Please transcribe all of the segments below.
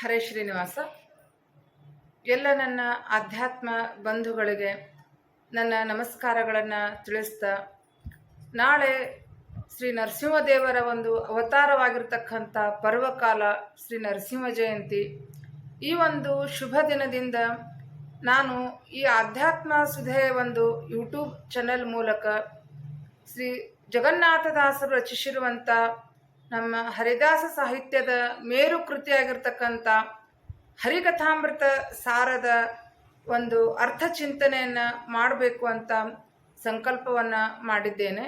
ಹರೇ ಶ್ರೀನಿವಾಸ. ಎಲ್ಲ ನನ್ನ ಆಧ್ಯಾತ್ಮ ಬಂಧುಗಳಿಗೆ ನನ್ನ ನಮಸ್ಕಾರಗಳನ್ನು ತಿಳಿಸ್ತಾ ನಾಳೆ ಶ್ರೀ ನರಸಿಂಹದೇವರ ಒಂದು ಅವತಾರವಾಗಿರ್ತಕ್ಕಂಥ ಪರ್ವಕಾಲ ಶ್ರೀ ನರಸಿಂಹ ಜಯಂತಿ. ಈ ಒಂದು ಶುಭ ದಿನದಿಂದ ನಾನು ಈ ಆಧ್ಯಾತ್ಮ ಸುಧೆಯ ಒಂದು ಯೂಟ್ಯೂಬ್ ಚಾನೆಲ್ ಮೂಲಕ ಶ್ರೀ ಜಗನ್ನಾಥದಾಸರು ರಚಿಸಿರುವಂಥ ನಮ್ಮ ಹರಿದಾಸ ಸಾಹಿತ್ಯದ ಮೇರು ಕೃತಿಯಾಗಿರ್ತಕ್ಕಂಥ ಹರಿಕಥಾಮೃತ ಸಾರದ ಒಂದು ಅರ್ಥ ಚಿಂತನೆಯನ್ನು ಮಾಡಬೇಕು ಅಂತ ಸಂಕಲ್ಪವನ್ನು ಮಾಡಿದ್ದೇನೆ.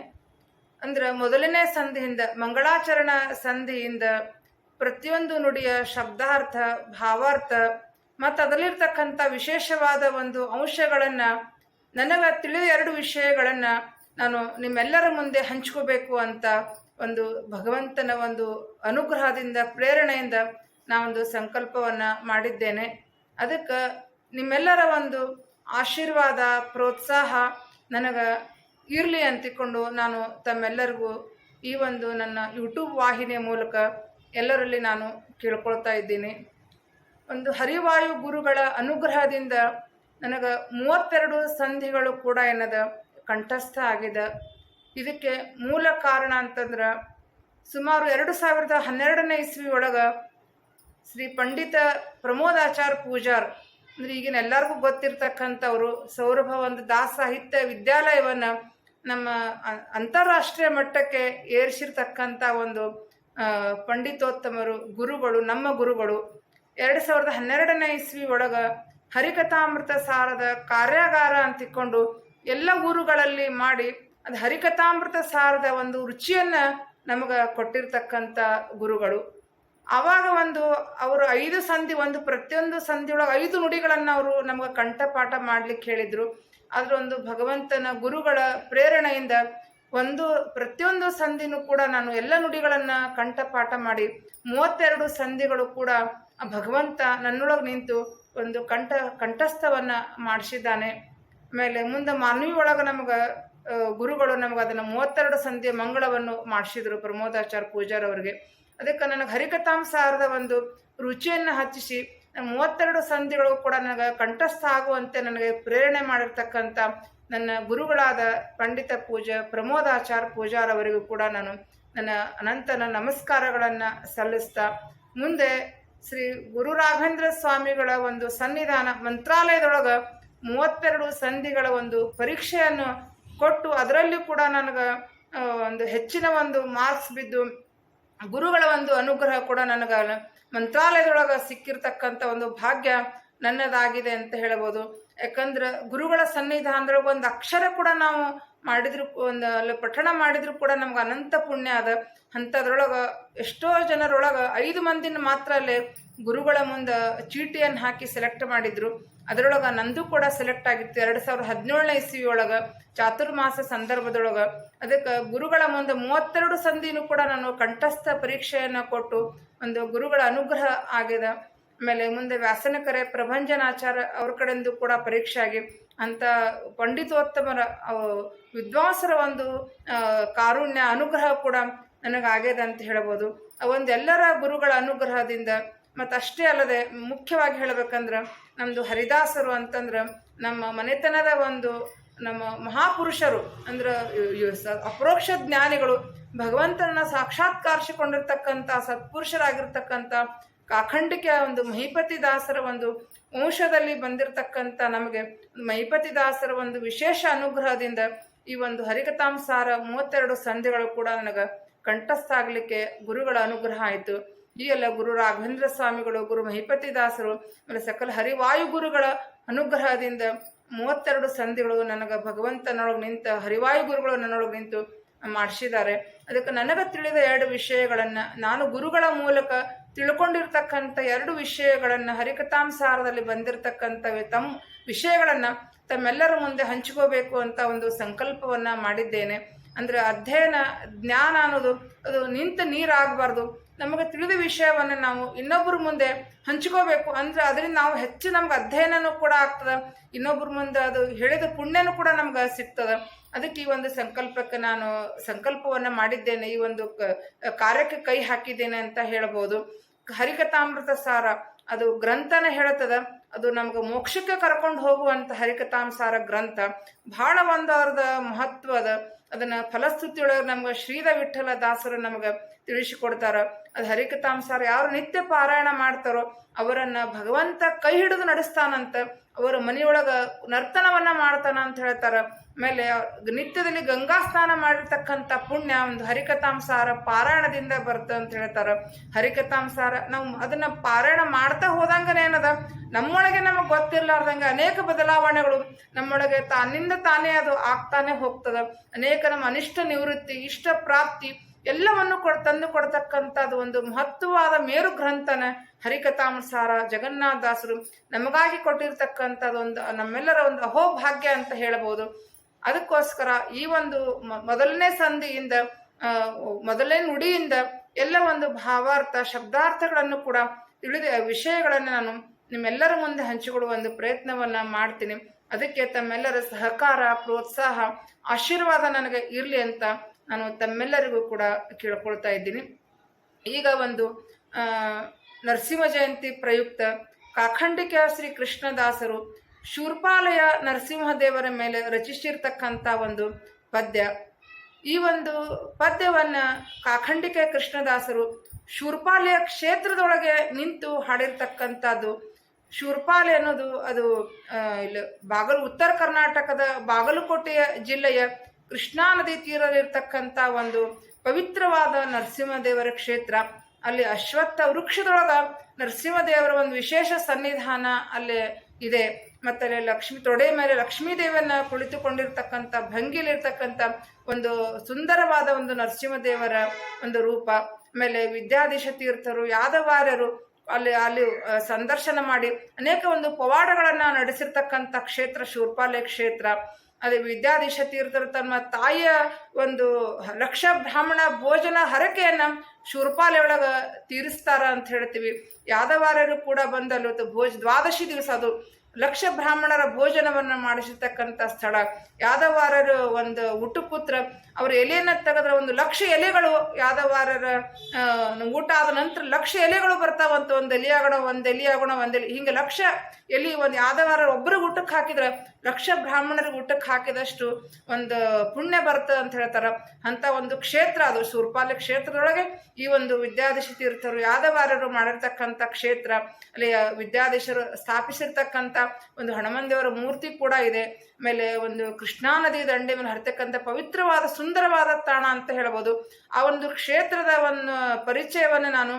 ಅಂದ್ರೆ ಮೊದಲನೇ ಸಂಧಿಯಿಂದ, ಮಂಗಳಾಚರಣ ಸಂಧಿಯಿಂದ ಪ್ರತಿಯೊಂದು ನುಡಿಯ ಶಬ್ದಾರ್ಥ, ಭಾವಾರ್ಥ ಮತ್ತು ಅದರಲ್ಲಿರ್ತಕ್ಕಂಥ ವಿಶೇಷವಾದ ಒಂದು ಅಂಶಗಳನ್ನು ನನಗೆ ತಿಳಿದ ಎರಡು ವಿಷಯಗಳನ್ನು ನಾನು ನಿಮ್ಮೆಲ್ಲರ ಮುಂದೆ ಹಂಚ್ಕೋಬೇಕು ಅಂತ ಒಂದು ಭಗವಂತನ ಒಂದು ಅನುಗ್ರಹದಿಂದ, ಪ್ರೇರಣೆಯಿಂದ ನಾವೊಂದು ಸಂಕಲ್ಪವನ್ನು ಮಾಡಿದ್ದೇನೆ. ಅದಕ್ಕೆ ನಿಮ್ಮೆಲ್ಲರ ಒಂದು ಆಶೀರ್ವಾದ, ಪ್ರೋತ್ಸಾಹ ನನಗೆ ಇರಲಿ ಅಂತಿಕೊಂಡು ನಾನು ತಮ್ಮೆಲ್ಲರಿಗೂ ಈ ಒಂದು ನನ್ನ ಯೂಟ್ಯೂಬ್ ವಾಹಿನಿಯ ಮೂಲಕ ಎಲ್ಲರಲ್ಲಿ ನಾನು ಕೇಳ್ಕೊಳ್ತಾ ಇದ್ದೀನಿ. ಒಂದು ಹರಿವಾಯು ಗುರುಗಳ ಅನುಗ್ರಹದಿಂದ ನನಗೆ ಮೂವತ್ತೆರಡು ಸಂಧಿಗಳು ಕೂಡ ಏನದ ಕಂಠಸ್ಥ ಆಗಿದೆ ಇದಕ್ಕೆ ಮೂಲ ಕಾರಣ ಅಂತಂದ್ರೆ ಸುಮಾರು ಎರಡು ಸಾವಿರದ ಹನ್ನೆರಡನೇ ಇಸ್ವಿ ಒಳಗೆ ಶ್ರೀ ಪಂಡಿತ ಪ್ರಮೋದಾಚಾರ್ ಪೂಜಾರ್, ಅಂದ್ರೆ ಈಗಿನ ಎಲ್ಲರಿಗೂ ಗೊತ್ತಿರ್ತಕ್ಕಂಥವ್ರು, ಸೌರಭ ಒಂದು ದಾಸ ಸಾಹಿತ್ಯ ವಿದ್ಯಾಲಯವನ್ನು ನಮ್ಮ ಅಂತಾರಾಷ್ಟ್ರೀಯ ಮಟ್ಟಕ್ಕೆ ಏರಿಸಿರ್ತಕ್ಕಂಥ ಒಂದು ಪಂಡಿತೋತ್ತಮರು, ಗುರುಗಳು, ನಮ್ಮ ಗುರುಗಳು. ಎರಡು ಸಾವಿರದ ಹನ್ನೆರಡನೇ ಇಸ್ವಿ ಒಳಗ ಹರಿಕಥಾಮೃತ ಸಾರದ ಕಾರ್ಯಾಗಾರ ಅಂತಿಕೊಂಡು ಎಲ್ಲ ಊರುಗಳಲ್ಲಿ ಮಾಡಿ ಅದು ಹರಿಕಥಾಮೃತ ಸಾರದ ಒಂದು ರುಚಿಯನ್ನ ನಮಗೆ ಕೊಟ್ಟಿರ್ತಕ್ಕಂಥ ಗುರುಗಳು. ಆವಾಗ ಒಂದು ಅವರು ಐದು ಸಂಧಿ, ಒಂದು ಪ್ರತಿಯೊಂದು ಸಂಧಿಯೊಳಗೆ ಐದು ನುಡಿಗಳನ್ನು ಅವರು ನಮಗೆ ಕಂಠಪಾಠ ಮಾಡ್ಲಿಕ್ಕೆ ಹೇಳಿದರು. ಅದರೊಂದು ಭಗವಂತನ ಗುರುಗಳ ಪ್ರೇರಣೆಯಿಂದ ಒಂದು ಪ್ರತಿಯೊಂದು ಸಂಧಿನೂ ಕೂಡ ನಾನು ಎಲ್ಲ ನುಡಿಗಳನ್ನು ಕಂಠಪಾಠ ಮಾಡಿ ಮೂವತ್ತೆರಡು ಸಂಧಿಗಳು ಕೂಡ ಭಗವಂತ ನನ್ನೊಳಗೆ ನಿಂತು ಒಂದು ಕಂಠ, ಕಂಠಸ್ಥವನ್ನು ಮಾಡಿಸಿದ್ದಾನೆ. ಆಮೇಲೆ ಮುಂದೆ ಮಾನವಿ ಒಳಗೆ ನಮ್ಗೆ ಗುರುಗಳು ನಮ್ಗೆ ಅದನ್ನು ಮೂವತ್ತೆರಡು ಸಂಧಿಯ ಮಂಗಳವನ್ನು ಮಾಡಿಸಿದ್ರು ಪ್ರಮೋದಾಚಾರ್ಯ ಪೂಜಾರವರಿಗೆ ಅದಕ್ಕೆ ನನಗೆ ಹರಿಕಥಾಂಸಾರದ ಒಂದು ರುಚಿಯನ್ನು ಹಚ್ಚಿಸಿ ಮೂವತ್ತೆರಡು ಸಂಧಿಗಳು ಕೂಡ ನನಗೆ ಕಂಠಸ್ಥ ಆಗುವಂತೆ ನನಗೆ ಪ್ರೇರಣೆ ಮಾಡಿರ್ತಕ್ಕಂಥ ನನ್ನ ಗುರುಗಳಾದ ಪಂಡಿತ ಪೂಜಾ, ಪ್ರಮೋದಾಚಾರ್ಯ ಪೂಜಾರವರಿಗೂ ಕೂಡ ನಾನು ನನ್ನ ಅನಂತನ ನಮಸ್ಕಾರಗಳನ್ನು ಸಲ್ಲಿಸ್ತಾ, ಮುಂದೆ ಶ್ರೀ ಗುರು ರಾಘವೇಂದ್ರ ಸ್ವಾಮಿಗಳ ಒಂದು ಸನ್ನಿಧಾನ ಮಂತ್ರಾಲಯದೊಳಗೆ ಮೂವತ್ತೆರಡು ಸಂಧಿಗಳ ಒಂದು ಪರೀಕ್ಷೆಯನ್ನು ಕೊಟ್ಟು ಅದರಲ್ಲೂ ಕೂಡ ನನಗೆ ಒಂದು ಹೆಚ್ಚಿನ ಒಂದು ಮಾರ್ಕ್ಸ್ ಬಿದ್ದು ಗುರುಗಳ ಒಂದು ಅನುಗ್ರಹ ಕೂಡ ನನಗೆ ಮಂತ್ರಾಲಯದೊಳಗೆ ಸಿಕ್ಕಿರ್ತಕ್ಕಂಥ ಒಂದು ಭಾಗ್ಯ ನನ್ನದಾಗಿದೆ ಅಂತ ಹೇಳ್ಬೋದು. ಯಾಕಂದ್ರೆ ಗುರುಗಳ ಸನ್ನಿಧಾನದೊಳಗೆ ಒಂದು ಅಕ್ಷರ ಕೂಡ ನಾವು ಮಾಡಿದ್ರು, ಒಂದು ಅಲ್ಲಿ ಪಠಣ ಮಾಡಿದ್ರು ಕೂಡ ನಮ್ಗೆ ಅನಂತ ಪುಣ್ಯ ಅದ. ಅಂಥದ್ರೊಳಗೆ ಎಷ್ಟೋ ಜನರೊಳಗೆ ಐದು ಮಂದಿನ ಮಾತ್ರ ಅಲ್ಲಿ ಗುರುಗಳ ಮುಂದೆ ಚೀಟಿಯನ್ನು ಹಾಕಿ ಸೆಲೆಕ್ಟ್ ಮಾಡಿದ್ರು. ಅದರೊಳಗೆ ನಂದು ಕೂಡ ಸೆಲೆಕ್ಟ್ ಆಗಿತ್ತು. ಎರಡು ಸಾವಿರದ ಹದಿನೇಳನೇ ಇಸ್ವಿ ಚಾತುರ್ಮಾಸ ಸಂದರ್ಭದೊಳಗೆ, ಅದಕ್ಕೆ ಗುರುಗಳ ಮುಂದೆ ಮೂವತ್ತೆರಡು ಸಂಧಿನೂ ಕೂಡ ನಾನು ಕಂಠಸ್ಥ ಪರೀಕ್ಷೆಯನ್ನು ಕೊಟ್ಟು ಒಂದು ಗುರುಗಳ ಅನುಗ್ರಹ ಆಗಿದೆ ಆಮೇಲೆ ಮುಂದೆ ವ್ಯಾಸನಕರೆ ಪ್ರಭಂಜನಾಚಾರ ಅವ್ರ ಕಡೆಯಿಂದ ಕೂಡ ಪರೀಕ್ಷೆ ಆಗಿ, ಅಂತ ಪಂಡಿತೋತ್ತಮರ ವಿದ್ವಾಂಸರ ಒಂದು ಕಾರುಣ್ಯ ಅನುಗ್ರಹ ಕೂಡ ನನಗಾಗ್ಯದ ಅಂತ ಹೇಳ್ಬೋದು. ಆ ಒಂದು ಎಲ್ಲರ ಗುರುಗಳ ಅನುಗ್ರಹದಿಂದ ಮತ್ತು ಅಷ್ಟೇ ಅಲ್ಲದೆ ಮುಖ್ಯವಾಗಿ ಹೇಳಬೇಕಂದ್ರೆ ನಮ್ಮದು ಹರಿದಾಸರು ಅಂತಂದ್ರೆ ನಮ್ಮ ಮನೆತನದ ಒಂದು ನಮ್ಮ ಮಹಾಪುರುಷರು ಅಂದ್ರೆ ಅಪರೋಕ್ಷ ಜ್ಞಾನಿಗಳು ಭಗವಂತನ ಸಾಕ್ಷಾತ್ಕಾರಿಸಿಕೊಂಡಿರ್ತಕ್ಕಂಥ, ಸತ್ಪುರುಷರಾಗಿರ್ತಕ್ಕಂಥ ಕಾಖಂಡಿಕೆಯ ಒಂದು ಮಹಿಪತಿ ದಾಸರ ಒಂದು ವಂಶದಲ್ಲಿ ಬಂದಿರತಕ್ಕಂಥ ನಮಗೆ ಮಹಿಪತಿ ದಾಸರ ಒಂದು ವಿಶೇಷ ಅನುಗ್ರಹದಿಂದ ಈ ಒಂದು ಹರಿಕಥಾಂಸಾರ ಮೂವತ್ತೆರಡು ಸಂಧಿಗಳು ಕೂಡ ನನಗೆ ಕಂಠಸ್ಥ ಆಗಲಿಕ್ಕೆ ಗುರುಗಳ ಅನುಗ್ರಹ ಆಯಿತು. ಈ ಎಲ್ಲ ಗುರು ರಾಘವೇಂದ್ರ ಸ್ವಾಮಿಗಳು, ಗುರು ಮಹಿಪತಿ ದಾಸರು, ಆಮೇಲೆ ಸಕಲ ಹರಿವಾಯು ಗುರುಗಳ ಅನುಗ್ರಹದಿಂದ ಮೂವತ್ತೆರಡು ಸಂಧಿಗಳು ನನಗೆ ಭಗವಂತನೊಳಗೆ ನಿಂತ, ಹರಿವಾಯು ಗುರುಗಳು ನನ್ನೊಳಗೆ ನಿಂತು ಮಾಡಿಸಿದ್ದಾರೆ. ಅದಕ್ಕೆ ನನಗೆ ತಿಳಿದ ಎರಡು ವಿಷಯಗಳನ್ನು ನಾನು ಗುರುಗಳ ಮೂಲಕ ತಿಳ್ಕೊಂಡಿರ್ತಕ್ಕಂಥ ಎರಡು ವಿಷಯಗಳನ್ನು ಹರಿಕಥಾಂಸಾರದಲ್ಲಿ ಬಂದಿರತಕ್ಕಂಥ ತಮ್ಮ ವಿಷಯಗಳನ್ನು ತಮ್ಮೆಲ್ಲರ ಮುಂದೆ ಹಂಚ್ಕೋಬೇಕು ಅಂತ ಒಂದು ಸಂಕಲ್ಪವನ್ನ ಮಾಡಿದ್ದೇನೆ. ಅಂದ್ರೆ ಅಧ್ಯಯನ ಜ್ಞಾನ ಅನ್ನೋದು, ಅದು ನಿಂತ ನೀರಾಗಬಾರ್ದು. ನಮಗೆ ತಿಳಿದ ವಿಷಯವನ್ನು ನಾವು ಇನ್ನೊಬ್ಬರ ಮುಂದೆ ಹಂಚ್ಕೋಬೇಕು. ಅಂದ್ರೆ ಅದರಿಂದ ನಾವು ಹೆಚ್ಚು ನಮ್ಗೆ ಅಧ್ಯಯನನೂ ಕೂಡ ಆಗ್ತದೆ. ಇನ್ನೊಬ್ಬರ ಮುಂದೆ ಅದು ಹೇಳಿದ ಪುಣ್ಯನೂ ಕೂಡ ನಮ್ಗೆ ಸಿಗ್ತದೆ. ಅದಕ್ಕೆ ಈ ಒಂದು ಸಂಕಲ್ಪಕ್ಕೆ ನಾನು ಸಂಕಲ್ಪವನ್ನ ಮಾಡಿದ್ದೇನೆ. ಈ ಒಂದು ಕಾರ್ಯಕ್ಕೆ ಕೈ ಹಾಕಿದ್ದೇನೆ ಅಂತ ಹೇಳ್ಬೋದು. ಹರಿಕಥಾಮೃತ ಸಾರ, ಅದು ಗ್ರಂಥನ ಹೇಳುತ್ತದೆ. ಅದು ನಮ್ಗೆ ಮೋಕ್ಷಕ್ಕೆ ಕರ್ಕೊಂಡು ಹೋಗುವಂತ ಹರಿಕಥಾಂಸಾರ ಗ್ರಂಥ. ಬಹಳ ಒಂದು ಮಹತ್ವದ ಅದನ್ನ ಫಲಸ್ತುತಿಯೊಳಗೆ ನಮ್ಗೆ ಶ್ರೀದ ವಿಠಲ ದಾಸರು ನಮ್ಗೆ ತಿಳಿಸಿಕೊಡ್ತಾರ. ಅದು ಹರಿಕಥಾಂಸಾರ ಯಾರು ನಿತ್ಯ ಪಾರಾಯಣ ಮಾಡ್ತಾರೋ ಅವರನ್ನ ಭಗವಂತ ಕೈ ಹಿಡಿದು ನಡೆಸ್ತಾನಂತ. ಅವರ ಮನೆಯೊಳಗ ನರ್ತನವನ್ನ ಮಾಡ್ತಾನ ಅಂತ ಹೇಳ್ತಾರ. ಆಮೇಲೆ ನಿತ್ಯದಲ್ಲಿ ಗಂಗಾ ಸ್ನಾನ ಮಾಡಿರ್ತಕ್ಕಂಥ ಪುಣ್ಯ ಒಂದು ಹರಿಕಥಾಂಸಾರ ಪಾರಾಯಣದಿಂದ ಬರ್ತ ಅಂತ ಹೇಳ್ತಾರ. ಹರಿಕಥಾಂಸಾರ ನಾವು ಅದನ್ನ ಪಾರಾಯಣ ಮಾಡ್ತಾ ಹೋದಂಗನೇ ಏನದ ನಮ್ಮೊಳಗೆ ನಮಗೆ ಗೊತ್ತಿರ್ಲಾರ್ದಂಗೆ ಅನೇಕ ಬದಲಾವಣೆಗಳು ನಮ್ಮೊಳಗೆ ತಾನಿಂದ ತಾನೇ ಅದು ಆಗ್ತಾನೆ ಹೋಗ್ತದ. ಅನೇಕ ನಮ್ಮ ಅನಿಷ್ಟ ನಿವೃತ್ತಿ, ಇಷ್ಟ ಪ್ರಾಪ್ತಿ ಎಲ್ಲವನ್ನು ಕೊಡ್, ತಂದು ಕೊಡ್ತಕ್ಕಂಥದ್ದು ಒಂದು ಮಹತ್ವವಾದ ಮೇರು ಗ್ರಂಥನ ಜಗನ್ನಾಥ ಜಗನ್ನಾಥದಾಸರು ನಮಗಾಗಿ ಕೊಟ್ಟಿರ್ತಕ್ಕಂಥದ್ದು ಒಂದು, ನಮ್ಮೆಲ್ಲರ ಒಂದು ಅಹೋಭಾಗ್ಯ ಅಂತ ಹೇಳಬಹುದು. ಅದಕ್ಕೋಸ್ಕರ ಈ ಒಂದು ಮೊದಲನೇ ಸಂಧಿಯಿಂದ ಮೊದಲನೇ ನುಡಿಯಿಂದ ಎಲ್ಲ ಒಂದು ಭಾವಾರ್ಥ ಶಬ್ದಾರ್ಥಗಳನ್ನು ಕೂಡ ತಿಳಿದ ವಿಷಯಗಳನ್ನು ನಾನು ನಿಮ್ಮೆಲ್ಲರ ಮುಂದೆ ಹಂಚಿಕೊಡುವ ಒಂದು ಪ್ರಯತ್ನವನ್ನ ಮಾಡ್ತೀನಿ. ಅದಕ್ಕೆ ತಮ್ಮೆಲ್ಲರ ಸಹಕಾರ, ಪ್ರೋತ್ಸಾಹ, ಆಶೀರ್ವಾದ ನನಗೆ ಇರಲಿ ಅಂತ ನಾನು ತಮ್ಮೆಲ್ಲರಿಗೂ ಕೂಡ ಕೇಳ್ಕೊಳ್ತಾ ಇದ್ದೀನಿ. ಈಗ ಒಂದು ನರಸಿಂಹ ಜಯಂತಿ ಪ್ರಯುಕ್ತ ಕಾಖಂಡಿಕ ಶ್ರೀ ಕೃಷ್ಣದಾಸರು ಶೂರ್ಪಾಲಯ ನರಸಿಂಹದೇವರ ಮೇಲೆ ರಚಿಸಿರ್ತಕ್ಕಂಥ ಒಂದು ಪದ್ಯ. ಈ ಒಂದು ಪದ್ಯವನ್ನ ಕಾಖಂಡಿಕ ಕೃಷ್ಣದಾಸರು ಶೂರ್ಪಾಲಯ ಕ್ಷೇತ್ರದೊಳಗೆ ನಿಂತು ಹಾಡಿರ್ತಕ್ಕಂಥದ್ದು. ಶೂರ್ಪಾಲೆ ಅನ್ನೋದು ಅದು ಇಲ್ಲಿ, ಬಾಗಲು, ಉತ್ತರ ಕರ್ನಾಟಕದ ಬಾಗಲಕೋಟೆಯ ಜಿಲ್ಲೆಯ ಕೃಷ್ಣಾ ನದಿ ತೀರದಲ್ಲಿರ್ತಕ್ಕಂಥ ಒಂದು ಪವಿತ್ರವಾದ ನರಸಿಂಹದೇವರ ಕ್ಷೇತ್ರ, ಅಲ್ಲಿ ಅಶ್ವತ್ಥ ವೃಕ್ಷದೊಳಗ ನರಸಿಂಹದೇವರ ಒಂದು ವಿಶೇಷ ಸನ್ನಿಧಾನ ಅಲ್ಲಿ ಇದೆ. ಮತ್ತೆ ಅಲ್ಲಿ ಲಕ್ಷ್ಮಿ, ತೊಡೆ ಮೇಲೆ ಲಕ್ಷ್ಮೀ ದೇವನ ಕುಳಿತುಕೊಂಡಿರ್ತಕ್ಕಂಥ, ಭಂಗಿಲಿರ್ತಕ್ಕಂಥ ಒಂದು ಸುಂದರವಾದ ಒಂದು ನರಸಿಂಹದೇವರ ಒಂದು ರೂಪ. ಆಮೇಲೆ ವಿದ್ಯಾಧೀಶ ತೀರ್ಥರು, ಯಾದವಾರ್ಯರು ಅಲ್ಲಿ ಅಲ್ಲಿ ಸಂದರ್ಶನ ಮಾಡಿ ಅನೇಕ ಒಂದು ಪವಾಡಗಳನ್ನು ನಡೆಸಿರ್ತಕ್ಕಂಥ ಕ್ಷೇತ್ರ, ಶೂರ್ಪಾಲೆ ಕ್ಷೇತ್ರ. ಅದೇ ವಿದ್ಯಾಧೀಶ ತೀರ್ಥರು ತಮ್ಮ ತಾಯಿಯ ಒಂದು ಲಕ್ಷ ಬ್ರಾಹ್ಮಣ ಭೋಜನ ಹರಕೆಯನ್ನು ಶೂರ್ಪಾಲೆ ಒಳಗೆ ತೀರಿಸ್ತಾರ ಅಂತ ಹೇಳ್ತೀವಿ. ಯಾದವಾರ್ಯರು ಕೂಡ ಬಂದಲ್ಲಿ ಭೋಜ ದ್ವಾದಶಿ ದಿವಸ ಅದು ಲಕ್ಷ ಬ್ರಾಹ್ಮಣರ ಭೋಜನವನ್ನು ಮಾಡಿಸಿರ್ತಕ್ಕಂಥ ಸ್ಥಳ. ಯಾದವಾರರು ಒಂದು ಉಟುಪುತ್ರ ಅವ್ರ ಎಲೆಯನ್ನು ತೆಗೆದ್ರೆ ಒಂದು ಲಕ್ಷ ಎಲೆಗಳು ಯಾದವಾರರ ಊಟ ಆದ ನಂತರ ಲಕ್ಷ ಎಲೆಗಳು ಬರ್ತಾವಂತ ಒಂದು ಎಲೆ ಆಗೋಣ, ಒಂದು ಎಲೆಯಾಗೋಣ ಒಂದು ಎಲೆ. ಹಿಂಗೆ ಲಕ್ಷ ಎಲಿ ಒಂದು ಯಾದವಾರ ಒಬ್ಬರಿಗೆ ಊಟಕ್ಕೆ ಹಾಕಿದ್ರೆ ಲಕ್ಷ ಬ್ರಾಹ್ಮಣರಿಗೆ ಊಟಕ್ಕೆ ಹಾಕಿದಷ್ಟು ಒಂದು ಪುಣ್ಯ ಬರ್ತದೆ ಅಂತ ಹೇಳ್ತಾರೆ. ಅಂತ ಒಂದು ಕ್ಷೇತ್ರ ಅದು. ಸೂರ್ಪಾಲ್ಯ ಕ್ಷೇತ್ರದೊಳಗೆ ಈ ಒಂದು ವಿದ್ಯಾಧೀಶ ತೀರ್ಥರು ಯಾದವಾರರು ಮಾಡಿರ್ತಕ್ಕಂಥ ಕ್ಷೇತ್ರ ಅಲ್ಲಿ ವಿದ್ಯಾಧೀಶರು ಸ್ಥಾಪಿಸಿರ್ತಕ್ಕಂಥ ಒಂದು ಹನುಮಂದೇವರ ಮೂರ್ತಿ ಕೂಡ ಇದೆ. ಆಮೇಲೆ ಒಂದು ಕೃಷ್ಣಾ ನದಿ ದಂಡೆ ಮೇಲೆ ಹರಿತಕ್ಕಂಥ ಪವಿತ್ರವಾದ ಸುಂದರವಾದ ತಾಣ ಅಂತ ಹೇಳ್ಬೋದು. ಆ ಒಂದು ಕ್ಷೇತ್ರದ ಒಂದು ಪರಿಚಯವನ್ನು ನಾನು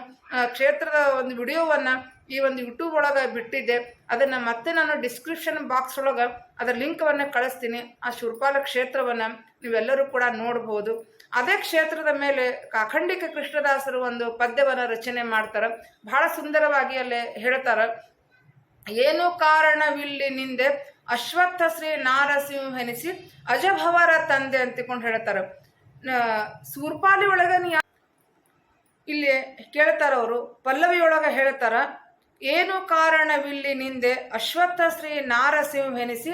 ಕ್ಷೇತ್ರದ ಒಂದು ವಿಡಿಯೋವನ್ನು ಈ ಒಂದು ಯೂಟ್ಯೂಬ್ ಒಳಗೆ ಬಿಟ್ಟಿದ್ದೆ. ಅದನ್ನು ಮತ್ತೆ ನಾನು ಡಿಸ್ಕ್ರಿಪ್ಷನ್ ಬಾಕ್ಸ್ ಒಳಗೆ ಅದರ ಲಿಂಕ್ವನ್ನು ಕಳಿಸ್ತೀನಿ. ಆ ಶುರ್ಪಾಲ ಕ್ಷೇತ್ರವನ್ನು ನೀವೆಲ್ಲರೂ ಕೂಡ ನೋಡ್ಬೋದು. ಅದೇ ಕ್ಷೇತ್ರದ ಮೇಲೆ ಅಖಂಡಿಕ ಕೃಷ್ಣದಾಸರು ಒಂದು ಪದ್ಯವನ್ನು ರಚನೆ ಮಾಡ್ತಾರೆ. ಬಹಳ ಸುಂದರವಾಗಿ ಅಲ್ಲಿ ಹೇಳ್ತಾರೆ. ಏನು ಕಾರಣವಿಲ್ಲಿ ನಿಂದೆ ಅಶ್ವತ್ಥ ಶ್ರೀ ನಾರಸಿಂಹನಿಸಿ ಅಜಭವರ ತಂದೆ ಅಂತಿಕೊಂಡು ಹೇಳ್ತಾರ. ಸೂರ್ಪಾಲಿ ಒಳಗ ನೀ ಇಲ್ಲಿ ಕೇಳ್ತಾರ ಅವರು. ಪಲ್ಲವಿಯೊಳಗ ಹೇಳ್ತಾರ, ಏನು ಕಾರಣವಿಲ್ಲಿ ನಿಂದೆ ಅಶ್ವತ್ಥ ಶ್ರೀ ನಾರಸಿಂಹೆನಿಸಿ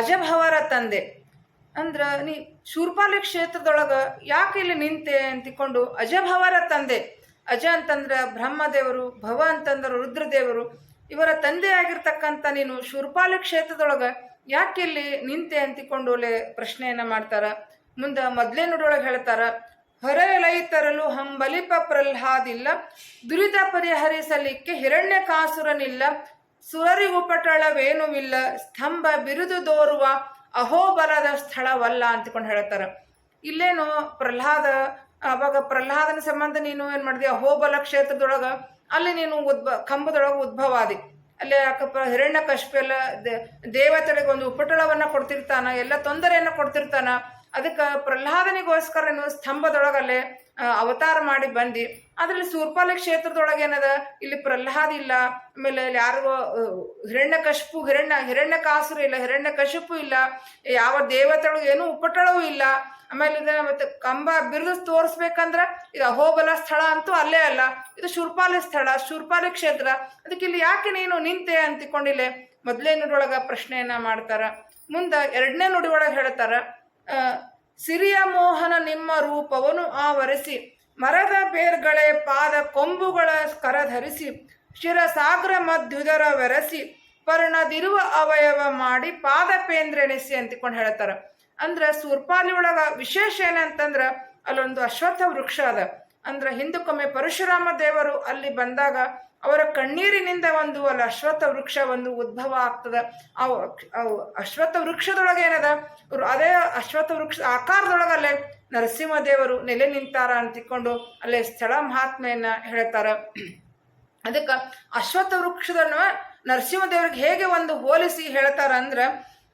ಅಜಭವರ ತಂದೆ? ಅಂದ್ರ, ನೀ ಶೂರ್ಪಾಲಿ ಕ್ಷೇತ್ರದೊಳಗ ಯಾಕೆ ಇಲ್ಲಿ ನಿಂತೆ? ಅಂತಿಕೊಂಡು, ಅಜಭವರ ತಂದೆ. ಅಜ ಅಂತಂದ್ರ ಬ್ರಹ್ಮದೇವರು, ಭವ ಅಂತಂದ್ರ ರುದ್ರದೇವರು ಇವರ ತಂದೆ ಆಗಿರ್ತಕ್ಕಂಥ ನೀನು ಶೂರ್ಪಾಲ ಕ್ಷೇತ್ರದೊಳಗೆ ಯಾಕೆ ಇಲ್ಲಿ ನಿಂತೆ ಅಂತಿಕೊಂಡು ಪ್ರಶ್ನೆಯನ್ನ ಮಾಡ್ತಾರ? ಮುಂದೆ ಮೊದ್ಲೇ ನುಡಿಯೊಳಗೆ ಹೇಳ್ತಾರ ಹೊರಲೈ ತರಲು ಹಂಬಲಿಪ ಪ್ರಹ್ಲಾದಿಲ್ಲ ದುರಿತ ಪರಿಹರಿಸಲಿಕ್ಕೆ ಹಿರಣ್ಯ ಕಾಸುರನಿಲ್ಲ ಸುರರಿಗುಪಟಳವೇನುವಿಲ್ಲ ಸ್ತಂಭ ಬಿರುದು ದೋರುವ ಅಹೋಬಲದ ಸ್ಥಳವಲ್ಲ ಅಂತಿಕೊಂಡು ಹೇಳ್ತಾರ. ಇಲ್ಲೇನು ಪ್ರಹ್ಲಾದ ಅವಾಗ ಪ್ರಹ್ಲಾದನ ಸಂಬಂಧ ನೀನು ಏನು ಮಾಡಿದೆ? ಅಹೋಬಲ ಕ್ಷೇತ್ರದೊಳಗ ಅಲ್ಲಿ ನೀನು ಉದ್ಭ, ಕಂಬದೊಳಗೆ ಉದ್ಭವ ಆದಿ. ಅಲ್ಲಿ ಯಾಕಪ್ಪ, ಹಿರಣ್ಯ ಕಶ್ಪ ಎಲ್ಲ ದೇವತೆಗಳಿಗೆ ಒಂದು ಉಪಟಳವನ್ನ ಕೊಡ್ತಿರ್ತಾನ, ಎಲ್ಲ ತೊಂದರೆಯನ್ನ ಕೊಡ್ತಿರ್ತಾನ. ಅದಕ್ಕೆ ಪ್ರಹ್ಲಾದನಿಗೋಸ್ಕರ ನೀವು ಸ್ತಂಭದೊಳಗಲ್ಲೇ ಅವತಾರ ಮಾಡಿ ಬಂದಿ. ಅದ್ರಲ್ಲಿ ಸೂರ್ಪಾಲಿ ಕ್ಷೇತ್ರದೊಳಗೆ ಏನದ? ಇಲ್ಲಿ ಪ್ರಹ್ಲಾದ ಇಲ್ಲ. ಆಮೇಲೆ ಇಲ್ಲಿ ಯಾರಿಗೋ ಹಿರಣ್ಯ ಕಶ್ಪು ಹಿರಣ್ಯ ಹಿರಣ್ಯ ಕಾಸುರು ಇಲ್ಲ, ಹಿರಣ್ಯ ಕಶಪು ಇಲ್ಲ. ಯಾವ ದೇವತೆಗಳಿಗೆ ಏನು ಉಪಟಳವೂ ಇಲ್ಲ. ಆಮೇಲೆ ಇದನ್ನ ಮತ್ತೆ ಕಂಬ ಬಿರುದು ತೋರಿಸ್ಬೇಕಂದ್ರ ಇದು ಅಹೋಬಲ ಸ್ಥಳ ಅಂತೂ ಅಲ್ಲೇ ಅಲ್ಲ. ಇದು ಶೂರ್ಪಾಲೆ ಸ್ಥಳ, ಶೂರ್ಪಾಲೆ ಕ್ಷೇತ್ರ. ಅದಕ್ಕೆ ಇಲ್ಲಿ ಯಾಕೆ ನೀನು ನಿಂತೆ ಅಂತಿಕೊಂಡಿಲ್ಲ ಮೊದಲೇ ನುಡಿಯೊಳಗ ಪ್ರಶ್ನೆಯನ್ನ ಮಾಡ್ತಾರ. ಮುಂದ ಎರಡನೇ ನುಡಿ ಒಳಗೆ ಹೇಳ್ತಾರ ಸಿರಿಯ ಮೋಹನ ನಿಮ್ಮ ರೂಪವನ್ನು ಆವರಿಸಿ, ಮರದ ಬೇರ್ಗಳೆ ಪಾದ ಕೊಂಬುಗಳ ಕರಧರಿಸಿ ಶಿರಸಾಗ್ರ ಮಧ್ಯುದರ ವೆರಸಿ ಪರ್ಣದಿರುವ ಅವಯವ ಮಾಡಿ ಪಾದಪೇಂದ್ರೆಣಿಸಿ ಅಂತಿಕೊಂಡು ಹೇಳ್ತಾರ. ಅಂದ್ರ ಸೂರ್ಪಾಲಿ ಒಳಗ ವಿಶೇಷ ಏನಂತಂದ್ರ ಅಲ್ಲೊಂದು ಅಶ್ವತ್ಥ ವೃಕ್ಷ ಅದ. ಅಂದ್ರ ಹಿಂದಕ್ಕೊಮ್ಮೆ ಪರಶುರಾಮ ದೇವರು ಅಲ್ಲಿ ಬಂದಾಗ ಅವರ ಕಣ್ಣೀರಿನಿಂದ ಒಂದು ಅಲ್ಲಿ ಅಶ್ವತ್ಥ ವೃಕ್ಷ ಒಂದು ಉದ್ಭವ ಆಗ್ತದ. ಅವು ಅಶ್ವತ್ಥ ವೃಕ್ಷದೊಳಗೆ ಏನದ? ಅದೇ ಅಶ್ವತ್ಥ ವೃಕ್ಷ ಆಕಾರದೊಳಗಲ್ಲೇ ನರಸಿಂಹದೇವರು ನೆಲೆ ನಿಂತಾರ ಅಂತಿಕೊಂಡು ಅಲ್ಲೇ ಸ್ಥಳ ಮಹಾತ್ಮೆಯನ್ನ ಹೇಳ್ತಾರ. ಅದಕ್ಕೆ ಅಶ್ವತ್ಥ ವೃಕ್ಷದನ್ನು ನರಸಿಂಹದೇವರಿಗೆ ಹೇಗೆ ಒಂದು ಹೋಲಿಸಿ ಹೇಳ್ತಾರ ಅಂದ್ರೆ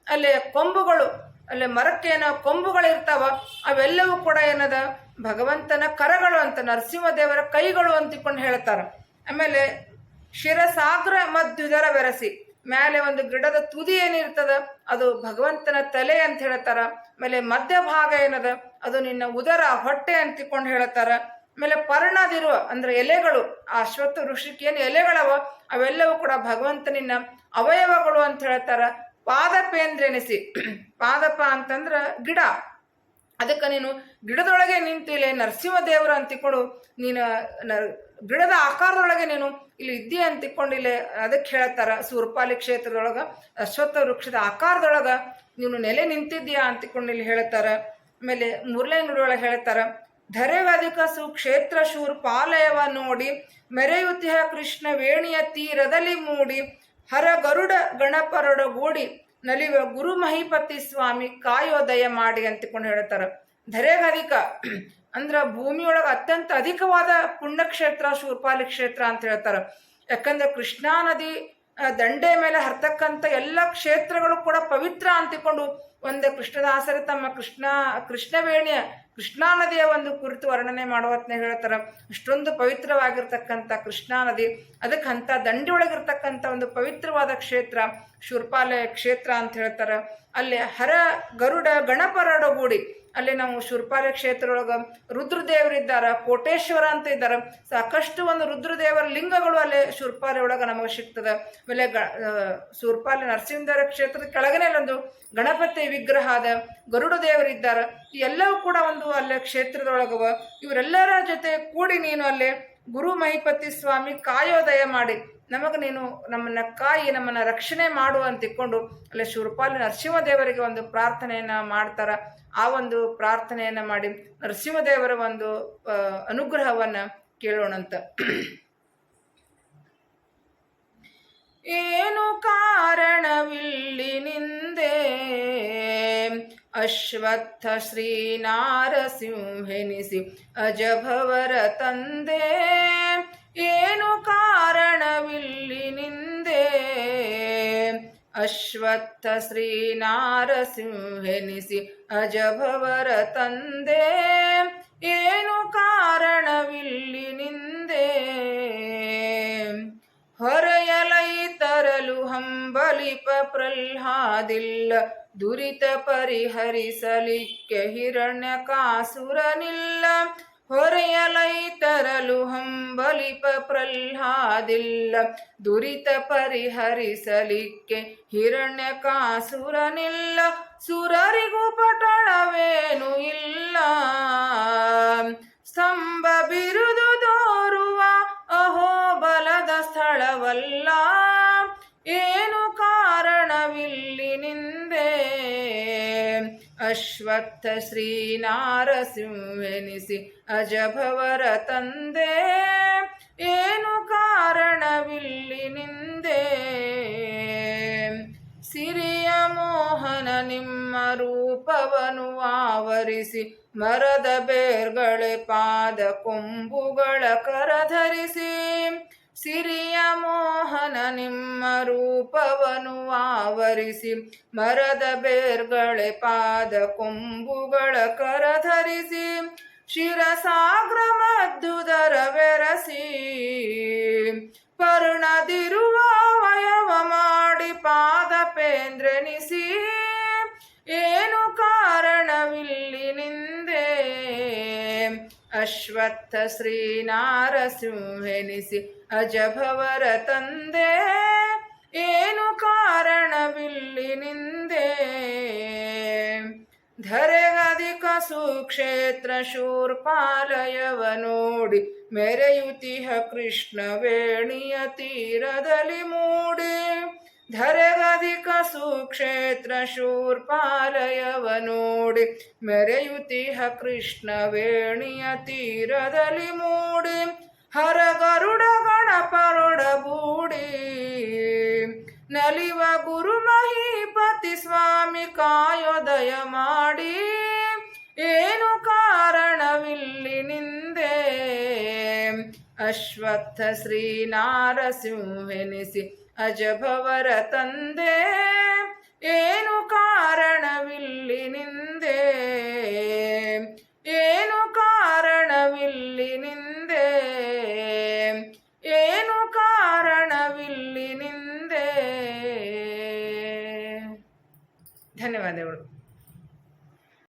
ಅಲ್ಲಿ ಕೊಂಬುಗಳು ಅಲ್ಲಿ ಕೊಂಬುಗಳು ಕೊಂಬುಗಳಿರ್ತಾವ, ಅವೆಲ್ಲವೂ ಕೂಡ ಏನದ? ಭಗವಂತನ ಕರಗಳು ಅಂತ ನರಸಿಂಹದೇವರ ಕೈಗಳು ಅಂತಿಕೊಂಡು ಹೇಳ್ತಾರ. ಆಮೇಲೆ ಶಿರಸಾಗ್ರ ಮದ್ವಿದರ ಬೆರೆಸಿ ಮೇಲೆ ಒಂದು ಗಿಡದ ತುದಿ ಏನಿರ್ತದ, ಅದು ಭಗವಂತನ ತಲೆ ಅಂತ ಹೇಳ್ತಾರ. ಆಮೇಲೆ ಮಧ್ಯಭಾಗ ಏನದ? ಅದು ನಿನ್ನ ಉದರ ಹೊಟ್ಟೆ ಅಂತ ಅಂತಿಕೊಂಡು ಹೇಳ್ತಾರ. ಆಮೇಲೆ ಪರ್ಣದಿರುವ, ಅಂದ್ರೆ ಎಲೆಗಳು, ಆ ಅಶ್ವತ್ಥ ಋಷಿಕೇನು ಎಲೆಗಳವ, ಅವೆಲ್ಲವೂ ಕೂಡ ಭಗವಂತನಿನ ಅವಯವಗಳು ಅಂತ ಹೇಳ್ತಾರ. ಪಾದಪೇಂದ್ರೆನಿಸಿ. ಪಾದಪ ಅಂತಂದ್ರ ಗಿಡ. ಅದಕ್ಕೆ ನೀನು ಗಿಡದೊಳಗೆ ನಿಂತು ನರಸಿಂಹ ನರಸಿಂಹದೇವರು ಅಂತಿಕೊಂಡು. ನೀನು ಗಿಡದ ಆಕಾರದೊಳಗೆ ನೀನು ಇಲ್ಲಿ ಇದ್ದೀಯ ಅಂತಿಕೊಂಡು ಇಲ್ಲಿ ಅದಕ್ಕೆ ಹೇಳ್ತಾರ ಸೂರ್ಪಾಲಿ ಕ್ಷೇತ್ರದೊಳಗ, ಅಶ್ವತ್ಥ ವೃಕ್ಷದ ಆಕಾರದೊಳಗ ನೀನು ನೆಲೆ ನಿಂತಿದ್ದೀಯಾ ಇಲ್ಲಿ ಹೇಳ್ತಾರ. ಆಮೇಲೆ ಮೂರನೇ ನುಡಿಯೊಳಗೆ ಹೇಳ್ತಾರ, ಧರೆವಧಿಕ ಸುಕ್ಷೇತ್ರ ಶೂರ್ ಪಾಲಯವ ನೋಡಿ, ಮೆರೆಯುತಿಹ ಕೃಷ್ಣ ವೇಣಿಯ ತೀರದಲ್ಲಿ ಮೂಡಿ ಹರ ಗರುಡ ಗಣಪರೊಡಗೂಡಿ ನಲಿವ ಗುರು ಮಹಿಪತಿ ಸ್ವಾಮಿ ಕಾಯೋದಯ ಮಾಡಿ ಅಂತಕೊಂಡು ಹೇಳ್ತಾರ. ಧರೆಗಧಿಕ ಅಂದ್ರ ಭೂಮಿಯೊಳಗೆ ಅತ್ಯಂತ ಅಧಿಕವಾದ ಪುಣ್ಯಕ್ಷೇತ್ರ ಶೂರ್ಪಾಲಿ ಕ್ಷೇತ್ರ ಅಂತ ಹೇಳ್ತಾರ. ಯಾಕಂದ್ರೆ ಕೃಷ್ಣಾ ನದಿ ದಂಡೆ ಮೇಲೆ ಹರ್ತಕ್ಕಂಥ ಎಲ್ಲ ಕ್ಷೇತ್ರಗಳು ಕೂಡ ಪವಿತ್ರ ಅಂತಿಕೊಂಡು ಒಂದೇ ಕೃಷ್ಣದಾಸರು ತಮ್ಮ ಕೃಷ್ಣ ಕೃಷ್ಣವೇಣಿಯ ಕೃಷ್ಣಾ ನದಿಯ ಒಂದು ಕುರಿತು ವರ್ಣನೆ ಮಾಡುವತ್ನ ಹೇಳ್ತಾರೆ. ಅಷ್ಟೊಂದು ಪವಿತ್ರವಾಗಿರ್ತಕ್ಕಂಥ ಕೃಷ್ಣಾ ನದಿ, ಅದಕ್ಕೆ ಅಂತ ದಂಡಿ ಒಳಗಿರ್ತಕ್ಕಂಥ ಒಂದು ಪವಿತ್ರವಾದ ಕ್ಷೇತ್ರ ಶೂರ್ಪಾಲೆ ಕ್ಷೇತ್ರ ಅಂತ ಹೇಳ್ತಾರೆ. ಅಲ್ಲಿ ಹರ ಗರುಡ ಗಣಪರಡಗೂಡಿ ಅಲ್ಲಿ ನಾವು ಶುರ್ಪಾಲ ಕ್ಷೇತ್ರ ಒಳಗ ರುದ್ರದೇವರಿದ್ದಾರ, ಕೋಟೇಶ್ವರ ಅಂತ ಇದ್ದಾರೆ. ಸಾಕಷ್ಟು ಒಂದು ರುದ್ರದೇವರ ಲಿಂಗಗಳು ಅಲ್ಲಿ ಶೂರ್ಪಾಲೆ ಒಳಗ ನಮಗೆ ಸಿಗ್ತದೆ. ಆಮೇಲೆ ಗ ನರಸಿಂಹರ ಶೂರ್ಪಾಲೆ ನರಸಿಂಹದೇವರ ಕ್ಷೇತ್ರದ ಕೆಳಗನೆ ಅಲ್ಲೊಂದು ಗಣಪತಿ ವಿಗ್ರಹ ಅದ ಗರುಡ ದೇವರಿದ್ದಾರೆ ಎಲ್ಲವೂ ಕೂಡ ಒಂದು ಅಲ್ಲೇ ಕ್ಷೇತ್ರದೊಳಗವ. ಇವರೆಲ್ಲರ ಜೊತೆ ಕೂಡಿ ನೀನು ಅಲ್ಲಿ ಗುರು ಮಹಿಪತಿ ಸ್ವಾಮಿ ಕಾಯೋದಯ ಮಾಡಿ. ನಮಗೆ ನೀನು ನಮ್ಮನ್ನ ಕಾಯಿ ನಮ್ಮನ್ನ ರಕ್ಷಣೆ ಮಾಡು ಅಂತ ಇಟ್ಕೊಂಡು ಅಲ್ಲಿ ನರಸಿಂಹ ನರಸಿಂಹದೇವರಿಗೆ ಒಂದು ಪ್ರಾರ್ಥನೆಯನ್ನ ಮಾಡ್ತಾರ. ಆ ಒಂದು ಪ್ರಾರ್ಥನೆಯನ್ನ ಮಾಡಿ ನರಸಿಂಹದೇವರ ಒಂದು ಆ, ಅನುಗ್ರಹವನ್ನ ಕೇಳೋಣಂತ. ಏನು ಕಾರಣವಿಲ್ಲಿ ನಿಂದೆ? ಅಶ್ವತ್ಥ ಶ್ರೀ ನಾರಸಿಂಹೆನಿಸಿ ಅಜಭವರ ತಂದೆ. ಏನು ಕಾರಣವಿಲ್ಲಿ ನಿಂದೆ? ಅಶ್ವತ್ಥ ಶ್ರೀ ನಾರಸಿಂಹೆನಿಸಿ ಅಜಭವರ ತಂದೆ. ಏನು ಕಾರಣವಿಲ್ಲಿ ನಿಂದೆ? ಹೊರೆಯಲೈ ತರಲು ಹಂಬಲಿಪ ಪ್ರಹ್ಲಾದಿಲ್ಲ, ದುರಿತ ಪರಿಹರಿಸಲಿಕ್ಕೆ ಹಿರಣ್ಯ ಕಾಸುರನಿಲ್ಲ. ಹೊರೆಯಲೈ ತರಲು ಹಂಬಲಿಪ ಪ್ರಹ್ಲಾದಿಲ್ಲ. ದುರಿತ ಪರಿಹರಿಸಲಿಕ್ಕೆ ಹಿರಣ್ಯ ಕಾಸುರನಿಲ್ಲ ಸುರರಿಗೂ ಪಟಳವೇನು ಇಲ್ಲ. ಸ್ತಂಭ ಬಿರುದು ತೋರುವ ಅಹೋ ಬಲದ ಸ್ಥಳವಲ್ಲ. ಏನು ಕಾರಣವಿಲ್ಲಿ ನಿಂದೆ? ಅಶ್ವತ್ಥ ಶ್ರೀ ನಾರಸಿಂಹೆನಿಸಿ ಅಜಭವರ ತಂದೆ. ಏನು ಕಾರಣವಿಲ್ಲಿ ನಿಂದೆ? ಸಿರಿಯ ಮೋಹನ ನಿಮ್ಮ ರೂಪವನು ಆವರಿಸಿ ಮರದ ಬೇರ್ಗಳೆ ಪಾದ ಕೊಂಬುಗಳ ಕರಧರಿಸಿ. ಸಿರಿಯ ಮೋಹನ ನಿಮ್ಮ ರೂಪವನು ಆವರಿಸಿ, ಮರದ ಬೇರ್ಗಳೆ ಪಾದ ಕೊಂಬುಗಳ ಕರಧರಿಸಿ ಶಿರಸಾಗ್ರ ಮದ್ದುದರ ಬೆರಸಿ ಪರ್ಣದಿರುವ ವಯವ ಮಾಡಿ ಪಾದಪೇಂದ್ರೆನಿಸಿ ಏನು ಕಾರಣವಿಲ್ಲಿ ನಿಂದೆ ಅಶ್ವತ್ಥ ಶ್ರೀ ನಾರಸಿಂಹೆನಿಸಿ ಅಜಭವರ ತಂದೆ. ಏನು ಕಾರಣವಿಲ್ಲಿ ನಿಂದೆ? ಧರೆಗಧಿಕ ಸುಕ್ಷೇತ್ರ ನೋಡಿ ಮೆರೆಯುತಿಹ ಕೃಷ್ಣ ವೇಣಿಯ ತೀರದಲ್ಲಿ ಮೂಡಿ. ಧರೆಗಧಿಕ ಸುಕ್ಷೇತ್ರ ಶೂರ್ಪಾಲಯವ ನೋಡಿ ಮೆರೆಯುತಿಹ ಕೃಷ್ಣ ವೇಣಿಯ ತೀರದಲ್ಲಿ ಮೂಡಿ ಹರ ಗರುಡ ಗಣಪರೊಡಗೂಡಿ ನಲಿವ ಗುರು ಮಹೀಪತಿ ಸ್ವಾಮಿ ಕಾಯೋದಯ ಮಾಡಿ. ಏನು ಕಾರಣವಿಲ್ಲಿ ನಿಂದೆ? ಅಶ್ವತ್ಥ ಶ್ರೀ ನಾರಸಿಂಹೆನಿಸಿ ಅಜಭವರ ತಂದೆ ಏನು ಕಾರಣವಿಲ್ಲಿ ನಿಂದೆ? ಏನು ಕಾರಣವಿಲ್ಲಿ ನಿಂದೆ? ಏನು ಕಾರಣವಿಲ್ಲಿ ನಿಂದೆ? ಧನ್ಯವಾದಗಳು.